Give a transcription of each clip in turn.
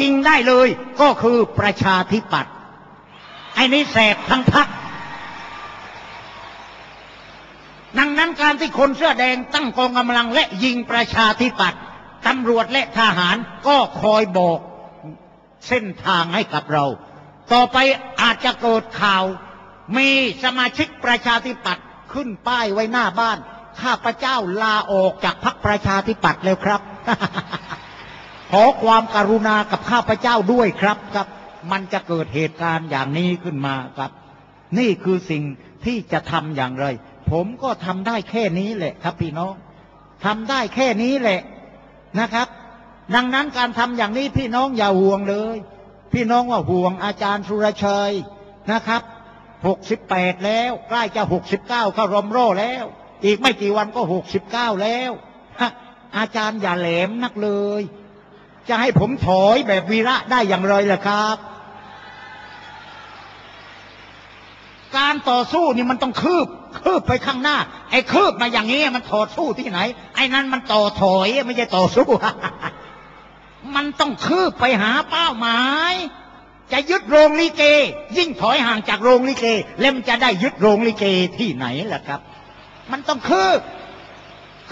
ยิงได้เลย ก็คือประชาธิปัตย์ไอ้นี่แสบทั้งพัก ดังนั้นการที่คนเสื้อแดงตั้งกองกำลังและยิงประชาธิปัตย์ตำรวจและทหารก็คอยบอกเส้นทางให้กับเรา ต่อไปอาจจะเกิดข่าว มีสมาชิกประชาธิปัตย์ขึ้นป้ายไว้หน้าบ้าน ข้าพระเจ้าลาออกจากพรรคประชาธิปัตย์แล้วครับ ขอความกรุณากับข้าพเจ้าด้วยครับครับ มันจะเกิดเหตุการณ์อย่างนี้ขึ้นมาครับ นี่คือสิ่งที่จะทำอย่างไร ผมก็ทำได้แค่นี้แหละครับพี่น้องทำได้แค่นี้แหละนะครับ ดังนั้นการทำอย่างนี้พี่น้องอย่าห่วงเลย พี่น้องว่าห่วงอาจารย์สุรชัยนะครับหกสิบแปดแล้วใกล้จะหกสิบเก้าเข้ารอมโร่แล้ว อีกไม่กี่วันก็หกสิบเก้าแล้วอาจารย์อย่าแหลมนักเลย จะให้ผมถอยแบบวีระได้อย่างไรล่ะครับ การต่อสู้นี่มันต้องคืบ คืบไปข้างหน้า ไอ้คืบมาอย่างนี้มันถอดสู้ที่ไหน ไอ้นั้นมันต่อถอยไม่ใช่ต่อสู้ มันต้องคืบไปหาเป้าหมายจะยึดโรงลิเก ยิ่งถอยห่างจากโรงลิเกแล้วมันจะได้ยึดโรงลิเกที่ไหนล่ะครับ มันต้องคืบ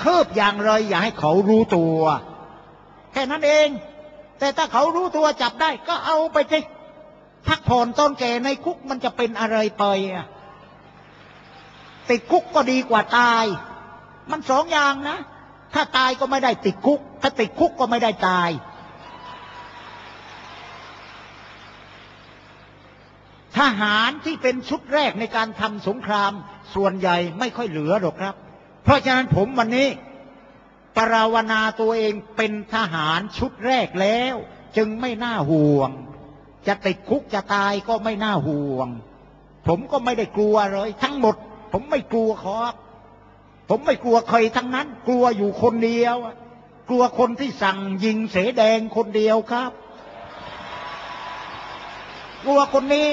คืบอย่างไรอย่าให้เขารู้ตัว ค่นั้นเอง แต่ถ้าเขารู้ตัวจับได้ก็เอาไปสิพักผ่อนตอนแก่ในคุกมันจะเป็นอะไรไปอะติดคุกก็ดีกว่าตาย มันสองอย่างนะ ถ้าตายก็ไม่ได้ติดคุก ถ้าติดคุกก็ไม่ได้ตาย ทหารที่เป็นชุดแรกในการทำสงคราม ส่วนใหญ่ไม่ค่อยเหลือหรอกครับ เพราะฉะนั้นผมวันนี้ ปราวนาตัวเองเป็นทหารชุดแรกแล้ว จึงไม่น่าห่วง จะติดคุกจะตายก็ไม่น่าห่วง ผมก็ไม่ได้กลัวเลย ทั้งหมด ผมไม่กลัวครับผมไม่กลัวใครทั้งนั้น กลัวอยู่คนเดียว กลัวคนที่สั่งยิงเสแดงคนเดียวครับ กลัวคนนี้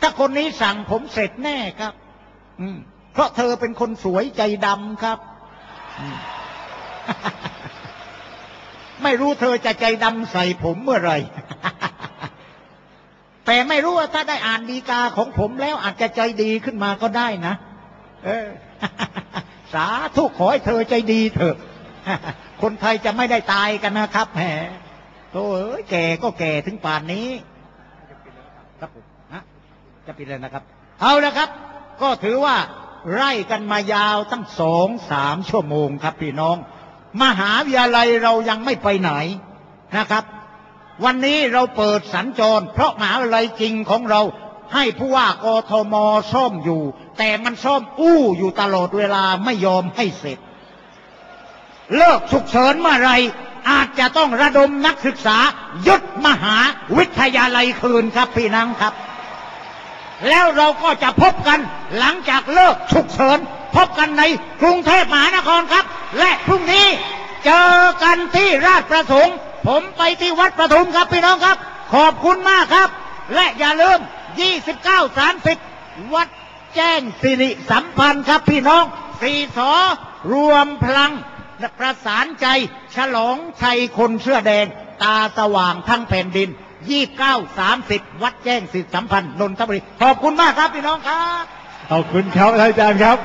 ถ้าคนนี้สั่งผมเสร็จแน่ครับ อืมเพราะเธอเป็นคนสวยใจดำครับ ไม่รู้เธอจะใจดำใส่ผมเมื่อไหร่ แต่ไม่รู้ว่าถ้าได้อ่านดีกาของผมแล้วอาจจะใจดีขึ้นมาก็ได้นะ เออ สาธุขอให้เธอใจดีเถอะ คนไทยจะไม่ได้ตายกันนะครับแหมโธ่เอ้ยแก่ก็แก่ถึงป่านนี้ ครับผมฮะจะปิดเลยนะครับ เอาละครับ ก็ถือว่าไล่กันมายาวตั้งสองสามชั่วโมงครับพี่น้อง มหาวิทยาลัยเรายังไม่ไปไหนนะครับ วันนี้เราเปิดสัญจร เพราะมหาวิทยาลัยจริงของเราให้ผู้ว่ากทมซ่อมอยู่ แต่มันซ่อมอู้อยู่ตลอดเวลาไม่ยอมให้เสร็จ เลิกฉุกเฉินเมื่อไรอาจจะต้องระดมนักศึกษายึดมหาวิทยาลัยคืนครับพี่น้องครับ แล้วเราก็จะพบกันหลังจากเลิกฉุกเฉิน พบกันในกรุงเทพมหานครครับ และพรุ่งนี้เจอกันที่ราชประสงค์ ผมไปที่วัดประทุมครับพี่น้องครับ ขอบคุณมากครับ และอย่าลืม 29 30 วัดแจ้งสิริสัมพันธ์ครับพี่น้องสี่สอรวมพลังประสานใจ ฉลองชัยคนเสื้อแดง ตาสว่างทั้งแผ่นดิน 29 30 วัดแจ้งสิทธิสัมพันธ์นนทบุรีขอบคุณมากครับพี่น้องครับ ขอบคุณครับอาจารย์ครับ